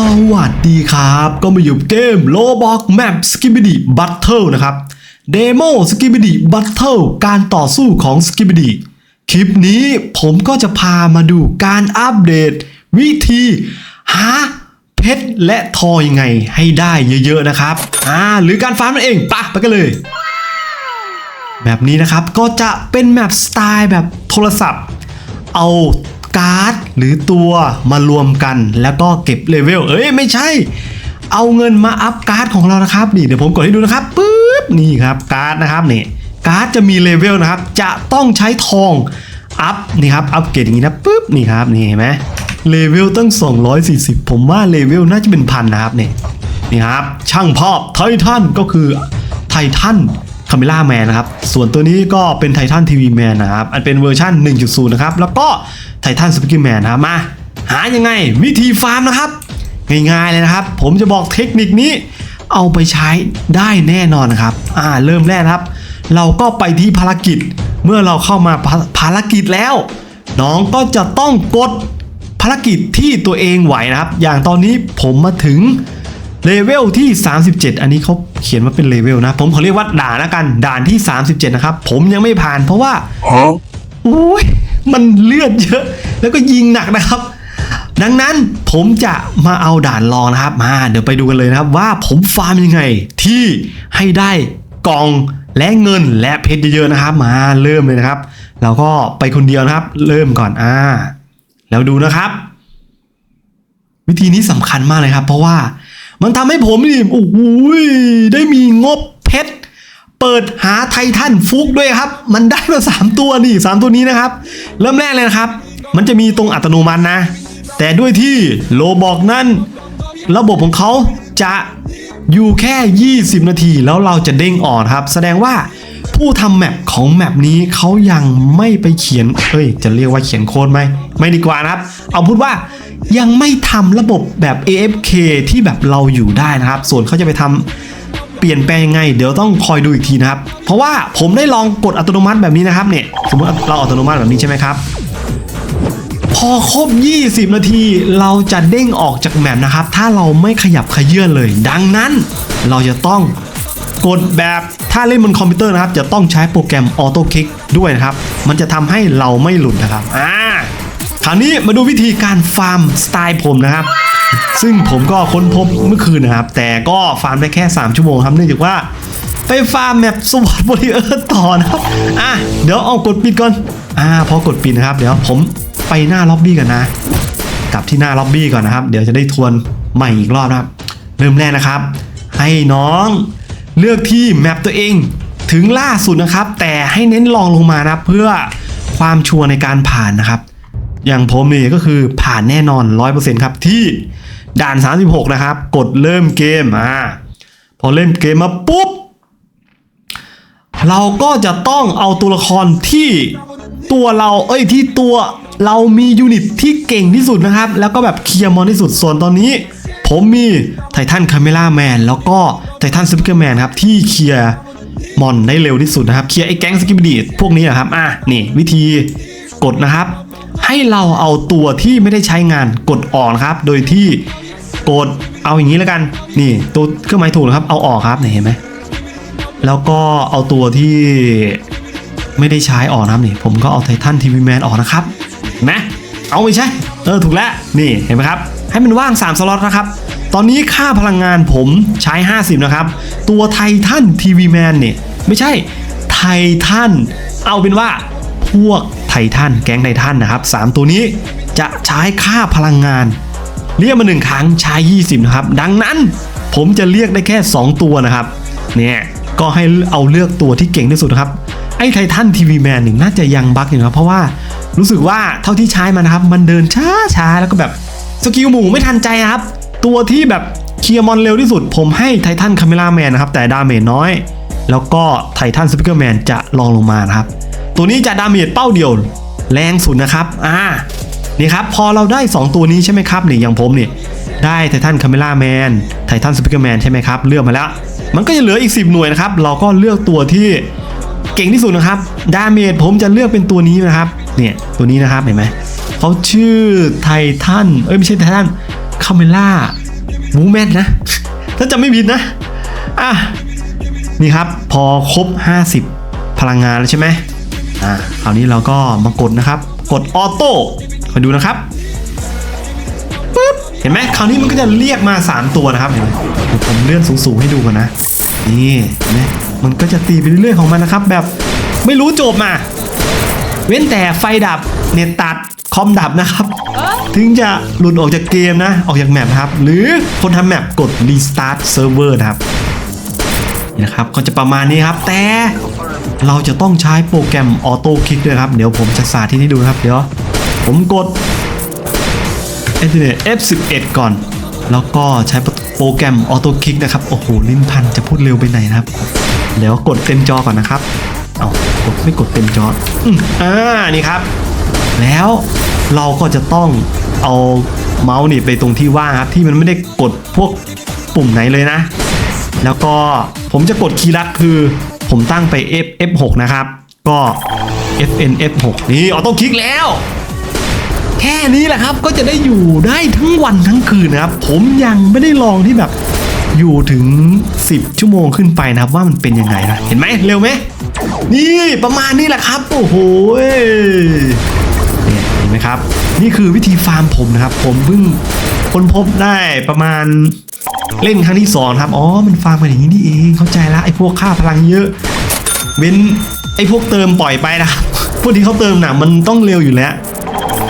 สวัสดีครับ ก็มาอยู่เกม Roblox Map Skibidi Battle นะครับ Demo Skibidi Battle การต่อสู้ของ Skibidi คลิปนี้ผมก็จะพามาดูการอัปเดต วิธีหาเพชรและทอยยังไงให้ได้เยอะๆนะครับอ่าหรือการฟาร์มนั่นเองปะไปกันเลยแบบนี้นะครับก็จะเป็นแมปสไตล์แบบโทรศัพท์ เอา การ์ดหรือตัวมารวมกันแล้วก็เก็บเลเวลเอ้ยไม่ใช่ เอาเงินมาอัพการ์ดของเรานะครับนี่เดี๋ยวผมกดให้ดูนะครับปึ๊บนี่ครับการ์ดนะครับนี่การ์ดจะมีเลเวลนะครับ จะต้องใช้ทองอัพนี่ครับอัพเกรดอย่างนี้นะปึ๊บนี่ครับนี่เห็นไหมเลเวลตั้ง 240 ผมว่าเลเวลน่าจะเป็นพันนะครับนี่นี่ครับช่างภาพไททันก็คือไททันคาเมล่าแมนนะครับ ส่วนตัวนี้ก็เป็นไททันทีวีแมนนะครับ อันเป็นเวอร์ชัน1.0 นะครับ แล้วก็ ททันสปิกเกอร์แมนนะครับมาหายังไงวิธีฟาร์มนะครับ ง่ายๆเลยนะครับ ผมจะบอกเทคนิคนี้ เอาไปใช้ได้แน่นอนนะครับอ่าเริ่มแรกนะครับ เราก็ไปที่ภารกิจ เมื่อเราเข้ามาภาภารกิจแล้ว น้องก็จะต้องกดภารกิจที่ตัวเองไหวนะครับ อย่างตอนนี้ผมมาถึงเลเวลที่ 37 อันนี้เขาเขียนว่าเป็นเลเวลนะ ผมขอเรียกว่าด่านละกัน ด่านที่ 37 นะครับ ผมยังไม่ผ่านเพราะว่า Huh? โอ้ย มันเลือดเยอะ แล้วก็ยิงหนักนะครับ ดังนั้นผมจะมาเอาด่านรองนะครับ มาเดี๋ยวไปดูกันเลยนะครับ ว่าผมฟาร์มยังไง ที่ให้ได้กองและเงินและเพชรเยอะๆนะครับ มาเริ่มเลยนะครับ เราก็ไปคนเดียวนะครับ เริ่มก่อนอ่า แล้วดูนะครับ วิธีนี้สำคัญมากเลยครับ เพราะว่ามันทำให้ผมนี่โอ้โหได้มีงบเพชร เปิดหาไททันฟุกด้วยครับ มันได้มาสามตัวนี่สามตัวนี้นะครับ เริ่มแรกเลยนะครับ มันจะมีตรงอัตโนมัตินะ แต่ด้วยที่โลบอกนั้นระบบของเขาจะอยู่แค่ 20 นาทีแล้วเราจะเด้งออกครับ แสดงว่าผู้ทำแมปของแมปนี้เขายังไม่ไปเขียน เอ้ย จะเรียกว่าเขียนโค้ดไหม ไม่ดีกว่านะครับ เอาพูดว่ายังไม่ทำระบบแบบ AFK ที่แบบเราอยู่ได้นะครับ ส่วนเขาจะไปทำ ลี่ยนแปลงยังไง เดี๋ยวต้องคอยดูอีกทีนะครับ เพราะว่าผมได้ลองกดอัตโนมัติแบบนี้นะครับเนี่ยสมมติเราอัตโนมัติแบบนี้ใช่ไหมครับพอครบ 20 นาที เราจะเด้งออกจากแมปนะครับ ถ้าเราไม่ขยับขยื่นเลย ดังนั้นเราจะต้องกดแบบถ้าเล่นบนคอมพิวเตอร์นะครับ จะต้องใช้โปรแกรมออโต้คลิกด้วยนะครับ มันจะทำให้เราไม่หลุดนะครับอ่า คราวนี้มาดูวิธีการฟาร์มสไตล์ผมนะครับ ซึ่งผมก็ค้นพบเมื่อคืนนะครับ แต่ก็ฟาร์มได้แค่ 3 ชั่วโมงครับเนื่องจากว่าไปฟาร์มแมปสวอตบริเออร์ต่อนะครับ อะ เดี๋ยวเอากดปิดก่อน อ่า พอกดปิดนะครับ เดี๋ยวผมไปหน้าล็อบบี้กันนะ กลับที่หน้าล็อบบี้ก่อนนะครับ เดี๋ยวจะได้ทวนใหม่อีกรอบนะครับ เริ่มแรกนะครับ ให้น้องเลือกที่แมปตัวเองถึงล่าสุดนะครับ แต่ให้เน้นลองลงมานะเพื่อความชัวร์ในการผ่านนะครับ อย่างผมนี่ก็คือผ่านแน่นอน 100%ครับ ที่ด่าน 36 นะครับ กดเริ่มเกมอ่าพอเล่นเกมมาปุ๊บ เราก็จะต้องเอาตัวละครที่ตัวเราเอ้ยที่ตัวเรามียูนิตที่เก่งที่สุดนะครับ แล้วก็แบบเคลียร์มอนที่สุดส่วนตอนนี้ ผมมีไททันคาเมล่าแมนแล้วก็ไททันสปิเกอร์แมนครับ ที่เคลียร์มอนได้เร็วที่สุดนะครับ เคลียร์ไอ้แก๊งสกิบดีพวกนี้นะครับอะนี่วิธีกดนะครับ ให้เราเอาตัวที่ไม่ได้ใช้งานกดออกนะครับ โดยที่กดเอาอย่างนี้แล้วกัน นี่ตัวเครื่องหมายถูกนะครับ เอาออกครับเห็นไหมแล้วก็เอาตัวที่ไม่ได้ใช้ออกนะครับนี่ผมก็เอาไททันทีวีแมนออกนะครับนไหมเอาไม่ใช่เออถูกแล้วนี่เห็นไหมครับ ให้มันว่าง 3 สล็อตนะครับ ตอนนี้ค่าพลังงานผมใช้ 50 นะครับ ตัวไททันทีวีแมนเนี่ย ไม่ใช่ไททันเอาเป็นว่า พวกไททันแก๊งไททันนะครับ 3 ตัวนี้จะใช้ค่าพลังงาน เรียกมาหนึ่งครั้งใช้ 20 นะครับ ดังนั้นผมจะเรียกได้แค่ 2 ตัวนะครับ เนี่ยก็ให้เอาเลือกตัวที่เก่งที่สุดนะครับ ไอ้ไททันทีวีแมนหนึ่งน่าจะยังบั๊กอยู่นะครับเพราะว่ารู้สึกว่าเท่าที่ใช้มานะครับ มันเดินช้าช้าๆแล้วก็แบบสกิลหมูไม่ทันใจนะครับ ตัวที่แบบเคลียร์มอนเร็วที่สุด ผมให้ไททันคาเมล่าแมนนะครับ แต่ดาเมจน้อย แล้วก็ไททันสปิเกอร์แมนจะลองลงมานะครับ ตัวนี้จะดาเมจเป้าเดียว แรงสุดนะครับอ่านี่ครับพอเราได้ 2 ตัวนี้ใช่ไหมครับนี่อย่างผมนี่ได้ไททันคาเมล่าแมนไททันสปิเกอร์แมนใช่ไหมครับเลือกมาแล้ว มันก็จะเหลืออีก 10 หน่วยนะครับ เราก็เลือกตัวที่เก่งที่สุดนะครับดาเมจผมจะเลือกเป็นตัวนี้นะครับเนี่ยตัวนี้นะครับเห็นไหมเขาชื่อไททันเอ้ยไม่ใช่ไททันคาเมล่าวูแมนนะถ้าจะไม่ผิดนะอะนี่ครับพอครบ 50 พลังงานแล้วใช่ไหม อ่าคราวนี้เราก็มากดนะครับ กดออโต้คอยดูนะครับปึ๊บเห็นไหมคราวนี้มันก็จะเรียกมา 3 ตัวนะครับเห็นไหมผมเลื่อนสูงๆให้ดูก่อนนะนี่เห็นไหมมันก็จะตีไปเรื่อยๆของมันนะครับ แบบไม่รู้จบมา เว้นแต่ไฟดับเน็ตตัดคอมดับนะครับ ถึงจะหลุดออกจากเกมนะ ออกจากแมปครับ หรือคนทำแมปกด restart server นะครับนี่นะครับก็จะประมาณนี้ครับ แต่ เราจะต้องใช้โปรแกรมออโต้คลิกด้วยครับ เดี๋ยวผมจะสาธิตให้ดูครับ เดี๋ยว ผมกด Internet F11 ก่อน แล้วก็ใช้โปรแกรมออโต้คลิกนะครับ โอ้โห ลิ้นพันจะพูดเร็วไปไหนนะครับ เดี๋ยวกดเต็มจอก่อนนะครับ เอากดไม่กดเต็มจออืมอ่านี่ครับ แล้วเราก็จะต้องเอาเมาส์นี่ไปตรงที่ว่างครับ ที่มันไม่ได้กดพวกปุ่มไหนเลยนะ แล้วก็ผมจะกดคีย์ลัดคือ ผมตั้งไป F F6 นะครับ ก็ FN F6 นี่ออโต้คลิกแล้ว แค่นี้แหละครับก็จะได้อยู่ได้ทั้งวันทั้งคืนนะครับ ผมยังไม่ได้ลองที่แบบอยู่ถึง 10 ชั่วโมงขึ้นไปนะครับว่ามันเป็นยังไงนะเห็นไหมเร็วไหมนี่ประมาณนี้แหละครับ โอ้โหเนี่ยเห็นไหมครับ นี่คือวิธีฟาร์มผมนะครับ ผมเพิ่งค้นพบได้ประมาณ เล่นครั้งที่สองครับ อ๋อ มันฟาร์มกันอย่างนี้นี่เอง เข้าใจละไอ้พวกค่าพลังเยอะ เว้นไอ้พวกเติมปล่อยไปนะพวกที่เขาเติมหนักมันต้องเร็วอยู่แล้ว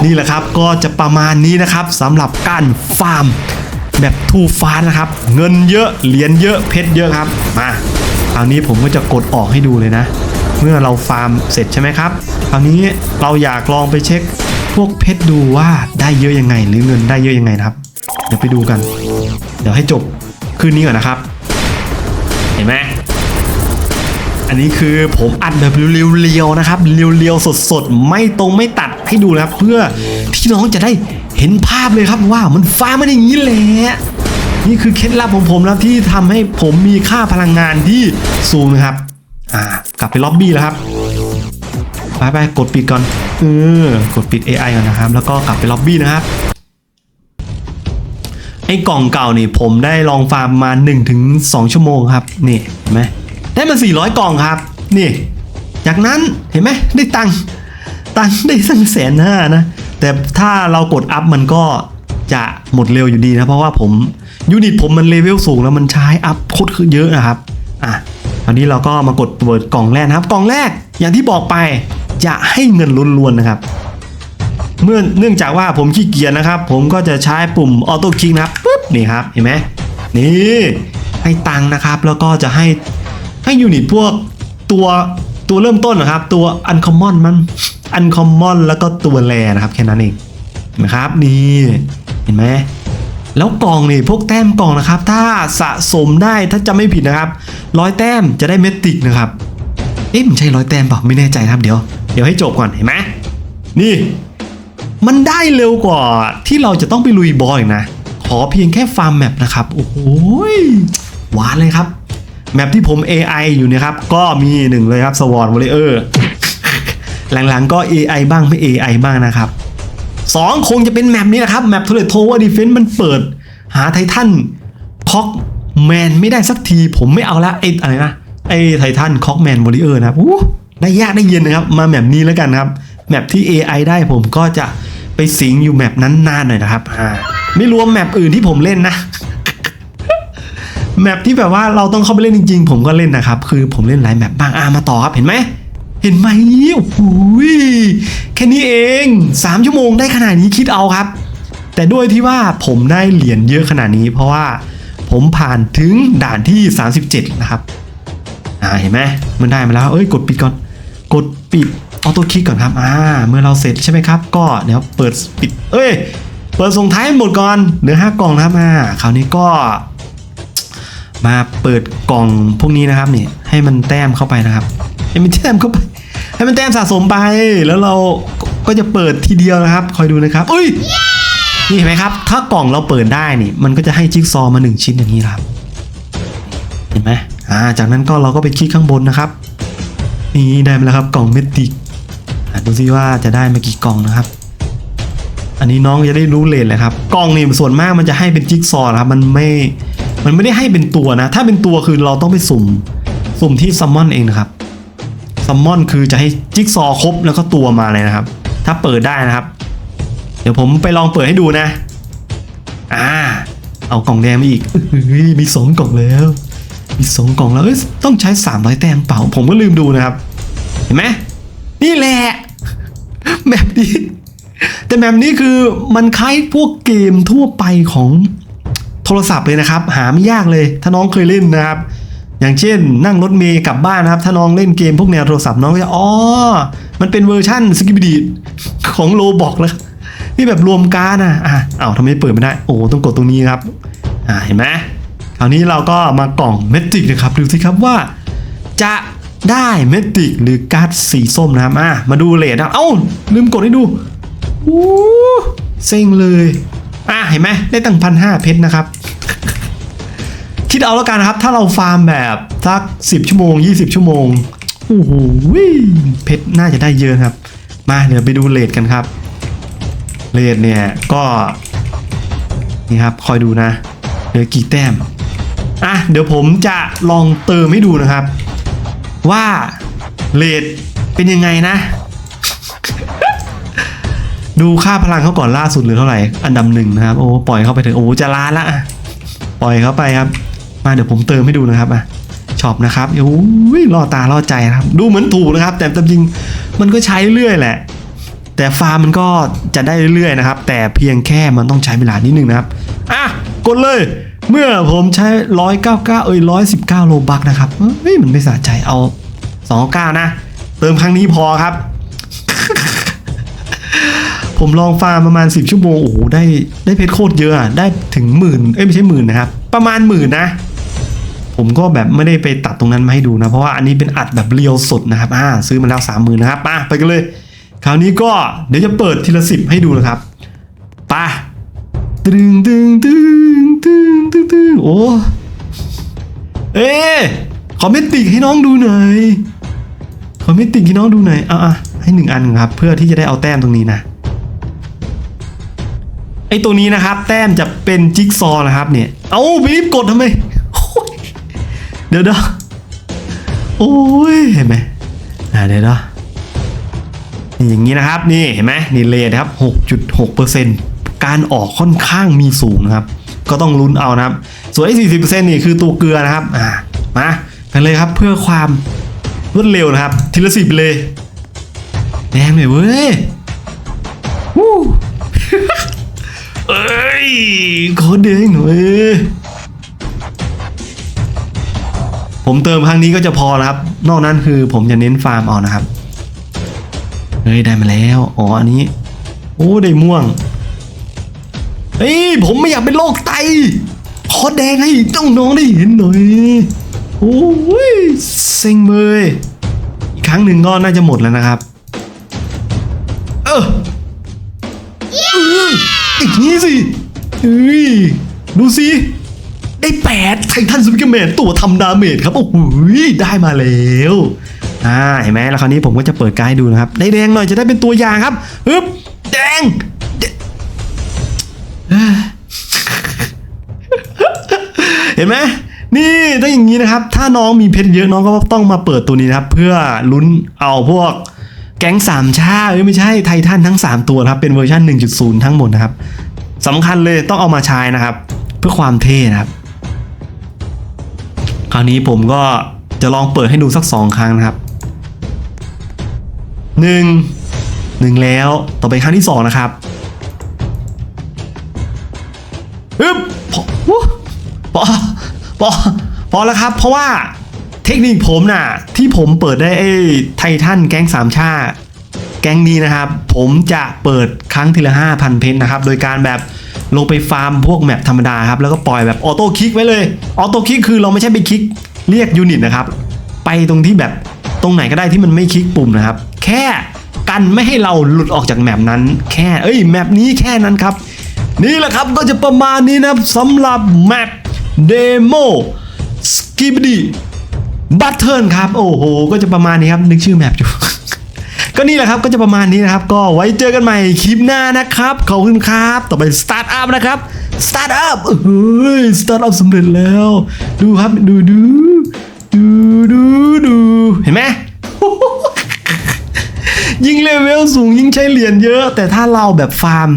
นี่แหละครับ ก็จะประมาณนี้นะครับสำหรับการฟาร์มแบบทูฟาร์นะครับ เงินเยอะ เหรียญเยอะ เพชรเยอะครับ มาคราวนี้ผมก็จะกดออกให้ดูเลยนะ เมื่อเราฟาร์มเสร็จใช่ไหมครับ คราวนี้เราอยากลองไปเช็คพวกเพชรดูว่าได้เยอะยังไง หรือเงินได้เยอะยังไงนะครับ เดี๋ยวไปดูกัน เดี๋ยวให้จบคืนนี้ก่อนนะครับ เห็นไหมอันนี้คือผมอัดแบบเรียวๆนะครับเรียวๆสดๆ ไม่ตรงไม่ตัดให้ดูนะครับ เพื่อที่น้องจะได้เห็นภาพเลยครับว่ามันฟ้ามันอย่างนี้แหละนี่คือเคล็ดลับของผมแล้วที่ทำให้ผมมีค่าพลังงานที่สูงนะครับ อ่ากลับไปล็อบบี้แล้วครับไปไปๆกดปิดก่อนเออกดปิด AI ก่อนนะครับ แล้วก็กลับไปล็อบบี้นะครับ ไอ้กล่องเก่านี่ผมได้ลองฟาร์มมา1ถึง2ชั่วโมงครับ นี่เห็นไหมได้มา 400 กล่องครับ นี่ จากนั้นเห็นไหมได้ตังค์ตังค์ได้สักแสนห้านะ แต่ถ้าเรากดอัพมันก็จะหมดเร็วอยู่ดีนะ เพราะว่าผมยูนิตผมมันเลเวลสูงแล้วมันใช้อัพโคตรคือเยอะนะครับ อะตอนนี้เราก็มากดเปิดกล่องแรกนะครับ กล่องแรกอย่างที่บอกไปจะให้เงินล้วนๆนะครับ เมื่อเนื่องจากว่าผมขี้เกียจนะครับ ผมก็จะใช้ปุ่มออโต้คลิกนะครับปุ๊บนี่ครับเห็นไหมนี่ให้ตังค์นะครับ แล้วก็จะให้ให้ยูนิตพวกตัวตัวเริ่มต้นนะครับ ตัวอันคอมมอนมันอันคอมมอนแล้วก็ตัวแรนะครับแค่นั้นเองนไหมครับนี่เห็นไหมแล้วกล่องนี่พวกแต้มกล่องนะครับ ถ้าสะสมได้ถ้าจะไม่ผิดนะครับร้อยแต้มจะได้เมติกนะครับเอ๊ะมันใช่ร้อยแต้มเปล่าไม่แน่ใจนะครับเดี๋ยว เดี๋ยวให้จบก่อนเห็นไหมนี่ มันได้เร็วกว่าที่เราจะต้องไปลุยบอลอีกนะ ขอเพียงแค่ฟาร์มแมปนะครับ โอ้โหหวานเลยครับ แมปที่ผม AI อยู่เนะครับ ก็มีหนึ่งเลยครับสวอ r วอลเลอร์หลังๆก็ AI บ้างไม่ AI บ้างนะครับสองคงจะเป็นแมปนี้นะครับ แมปทเลตโทว่าดีเฟนต์มันเปิด หาไททันคอกแมนไม่ได้สักทีผมไม่เอาละไอ้อะไรนะไอ้ไททันคอกแมนวอลเลอร์นะครับได้ยากได้เย็นนะครับ มาแมปนี้แล้วกันครับแมปที่ AI ได้ผมก็จะ ไปสิงอยู่แมปนั้นนานหน่อยนะครับอ่าไม่รวมแมปอื่นที่ผมเล่นนะแมปที่แบบว่าเราต้องเข้าไปเล่นจริง ๆ ผมก็เล่นนะครับ คือผมเล่นหลายแมปบ้างอ่ามาต่อครับเห็นไหมเห็นไหมโอ้โหยแค่นี้เอง 3 ชั่วโมงได้ขนาดนี้คิดเอาครับ แต่ด้วยที่ว่าผมได้เหรียญเยอะขนาดนี้ เพราะว่าผมผ่านถึงด่านที่ 37 นะครับอ่าเห็นไหมมันได้มาแล้ว เอ้ยกดปิดก่อน กดปิด ออโต้คลิกก่อนครับอ่าเมื่อเราเสร็จใช่ไหมครับ ก็เดี๋ยวเปิดปิด เอ้ย เปิดส่งท้ายหมดก่อนเหลือห้ากล่องนะครับอ่าคราวนี้ก็ มาเปิดกล่องพวกนี้นะครับนี่ให้มันแต้มเข้าไปนะครับ ให้มันแต้มเข้าไป ให้มันแต้มสะสมไป แล้วเราก็จะเปิดทีเดียวนะครับ คอยดูนะครับอุ้ยนี่เห็นไหมครับ ถ้ากล่องเราเปิดได้นี่ มันก็จะให้จิ๊กซอมาหนึ่งชิ้นอย่างนี้ครับ เห็นไหมอ่า จากนั้นก็เราก็ไปคลิกข้างบนนะครับ นี่ได้มาแล้วครับกล่องเมติก ดูซิว่าจะได้มากี่กล่องนะครับ อันนี้น้องจะได้รู้เลทเลยครับ กล่องนี่ส่วนมากมันจะให้เป็นจิ๊กซอว์นะครับ มันไม่ มันไม่ได้ให้เป็นตัวนะ ถ้าเป็นตัวคือเราต้องไปสุ่ม สุ่มที่ซัมมอนเองนะครับ ซัมมอนคือจะให้จิ๊กซอว์ครบแล้วก็ตัวมาเลยนะครับ ถ้าเปิดได้นะครับ เดี๋ยวผมไปลองเปิดให้ดูนะ อ่า เอากล่องแดงมาอีกมีสองกล่องแล้ว มีสองกล่องแล้ว เอ้ย ต้องใช้สามร้อยแต้มเปล่า ผมก็ลืมดูนะครับ เห็นไหมนี่แหละ แบบนี้ แต่แบบนี้คือมันคล้ายพวกเกมทั่วไปของโทรศัพท์เลยนะครับ หาไม่ยากเลย ถ้าน้องเคยเล่นนะครับ อย่างเช่น นั่งรถเมย์กลับบ้านนะครับ ถ้าน้องเล่นเกมพวกแนวโทรศัพท์น้องก็จะอ๋อมันเป็นเวอร์ชั่นสกิบดีของโลบอกแล้วนี่แบบรวมการอะอะเอ้าทำไมเปิดไม่ได้ โอ้ต้องกดตรงนี้ครับ อ่าเห็นไหมคราวนี้เราก็มากล่องเมติกนะครับ ดูสิครับว่า จะ ได้เมติกหรือการ์ดสีส้มนะครับอะมาดูเลทนะเอ้าลืมกดให้ดูอู้เซ็งเลยอะเห็นไหมได้ตั้งพันห้าเพชรนะครับ คิดเอาแล้วกันนะครับ ถ้าเราฟาร์มแบบสักสิบชั่วโมง 20 ชั่วโมงโอ้โหเพชรน่าจะได้เยอะครับ มาเดี๋ยวไปดูเลทกันครับเลทเนี่ยก็นี่ครับคอยดูนะเหลือกี่แต้มอะเดี๋ยวผมจะลองเติมให้ดูนะครับ ว่าเลทเป็นยังไงนะ ดูค่าพลังเขาก่อนล่าสุดหรือเท่าไหร่อันดับหนึ่งนะครับ โอ้ปล่อยเข้าไปเถอะโอ้จะล้านละปล่อยเข้าไปครับ มาเดี๋ยวผมเติมให้ดูนะครับอะช็อปนะครับโอ้ยล่อตาล่อใจนะครับ ดูเหมือนถูกนะครับ แต่จริงมันก็ใช้เรื่อยแหละ แต่ฟาร์มมันก็จะได้เรื่อยๆนะครับ แต่เพียงแค่มันต้องใช้เวลานิดนึงนะครับ อะ กดเลย เมื่อผมใช้ร้อยเก้าเก้าเอ้ยร้อยสิบเก้าโลบักนะครับ เฮ้ย มันไม่สะใจ เอาสองเก้านะ เติมครั้งนี้พอครับ ผมลองฟาร์มประมาณ 10 ชั่วโมง โอ้โห ได้ ได้เพชรโคตรเยอะ ได้ถึงหมื่น เอ้ย ไม่ใช่หมื่นนะครับ ประมาณหมื่นนะ ผมก็แบบไม่ได้ไปตัดตรงนั้นมาให้ดูนะ เพราะว่าอันนี้เป็นอัดแบบเรียวสดนะครับ อ่า ซื้อมาแล้วสามหมื่นนะครับมาไปกันเลย คราวนี้ก็ เดี๋ยวจะเปิดทีละสิบให้ดูนะครับไป่ะตึงตึงตึงตึงตึงตึง โอ้ เอ๊ขอเมติกให้น้องดูหน่อยขอเมติกให้น้องดูหน่อยอะอะให้หนึ่งอันครับ เพื่อที่จะได้เอาแต้มตรงนี้นะไอ้ตัวนี้นะครับ แต้มจะเป็นจิ๊กซอนะครับเนี่ย เอาไปรีบกดทำไมเดี๋ยวเดี๋ยวโอ้ยเห็นไหมอ่าเดี๋ยวเดี๋ยวนี่อย่างนี้นะครับนี่เห็นไหมนี่เลทครับ 6.6%การออกค่อนข้างมีสูงนะครับ ก็ต้องลุ้นเอานะครับ ส่วนไอ้40%นี่คือตัวเกลือนะครับอ่ามากันเลยครับเพื่อความรวดเร็วนะครับ ทีละสิบเลยแดงเลยเว้ยวู้เอ้ยขอแดงหน่อยผมเติมครั้งนี้ก็จะพอแล้วครับ นอกนั้นคือผมจะเน้นฟาร์มเอานะครับ เฮ้ย ได้มาแล้ว อ๋อ อันนี้ โอ้ ได้ม่วง เฮ้ยผมไม่อยากเป็นโรคไต ขอแดงให้ต้องน้องได้เห็นหน่อยโอ้ยเซ็งเลยอีกครั้งหนึ่งก็น่าจะหมดแล้วนะครับ เอออีกนี้สิเฮ้ยดูสิได้แปดไททันสปิกเกอร์แมนตัวทำดาเมจครับ โอ้โหได้มาแล้วอ่าเห็นไหมแล้วคราวนี้ผมก็จะเปิดกด์ให้ดูนะครับ ได้แดงหน่อยจะได้เป็นตัวอย่างครับฮึบแดง เห็นไหมนี่ถ้าอย่างนี้นะครับ ถ้าน้องมีเพชรเยอะน้องก็ต้องมาเปิดตัวนี้นะครับ เพื่อลุ้นเอาพวกแก๊งสามชาเอ้ยไม่ใช่ไททันทั้ง 3 ตัวนะครับ เป็นเวอร์ชัน1.0 ทั้งหมดนะครับสำคัญเลยต้องเอามาใช้นะครับ เพื่อความเท่นะครับ คราวนี้ผมก็จะลองเปิดให้ดูสัก 2 ครั้งนะครับหนึ่งหนึ่งแล้วต่อไปครั้งที่ 2 นะครับ ฮึบพอพอพอพอแล้วครับ เพราะว่าเทคนิคผมน่ะ ที่ผมเปิดได้ไอ้ไททันแก๊งสามชาแก๊งนี้นะครับ ผมจะเปิดครั้งทีละ5,000เพชรนะครับ โดยการแบบลงไปฟาร์มพวกแมปธรรมดาครับ แล้วก็ปล่อยแบบออโต้คลิกไว้เลยออโต้คลิกคือเราไม่ใช่ไปคลิกเรียกยูนิตนะครับ ไปตรงที่แบบตรงไหนก็ได้ที่มันไม่คลิกปุ่มนะครับ แค่กันไม่ให้เราหลุดออกจากแมปนั้น แค่เอ้ยแมปนี้แค่นั้นครับ นี่แหละครับก็จะประมาณนี้นะครับสำหรับแมปเดโมสกิบดีบัตเทิลครับ โอ้โห ก็จะประมาณนี้ครับ นึกชื่อแมปอยู่ ก็นี่แหละครับก็จะประมาณนี้นะครับ ก็ไว้เจอกันใหม่คลิปหน้านะครับ ขอบคุณครับ ต่อไปสตาร์ทอัพนะครับสตาร์ทอัพเฮ้ยสตาร์ทอัพสำเร็จแล้ว ดูครับดูดูดูดูดูเห็นไหมยิ่งเลเวลสูงยิ่งใช้เหรียญเยอะ แต่ถ้าเราแบบฟาร์ม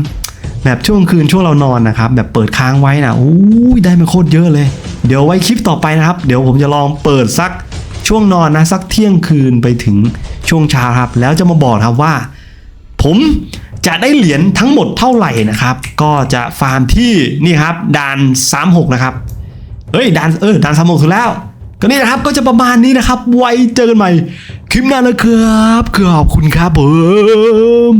แบบช่วงคืนช่วงเรานอนนะครับแบบเปิดค้างไว้นะอู้ยได้มาโคตรเยอะเลย เดี๋ยวไว้คลิปต่อไปนะครับ เดี๋ยวผมจะลองเปิดสักช่วงนอนนะสักเที่ยงคืนไปถึงช่วงเช้าครับ แล้วจะมาบอกครับว่า ผมจะได้เหรียญทั้งหมดเท่าไหร่นะครับ ก็จะฟาร์มที่นี่ครับด่าน 36 นะครับเอ้ยด่านเออด่านสามโมงถูกแล้ว ก็นี่นะครับก็จะประมาณนี้นะครับ ไว้เจอกันใหม่ คลิปหน้านะครับขอบคุณครับผม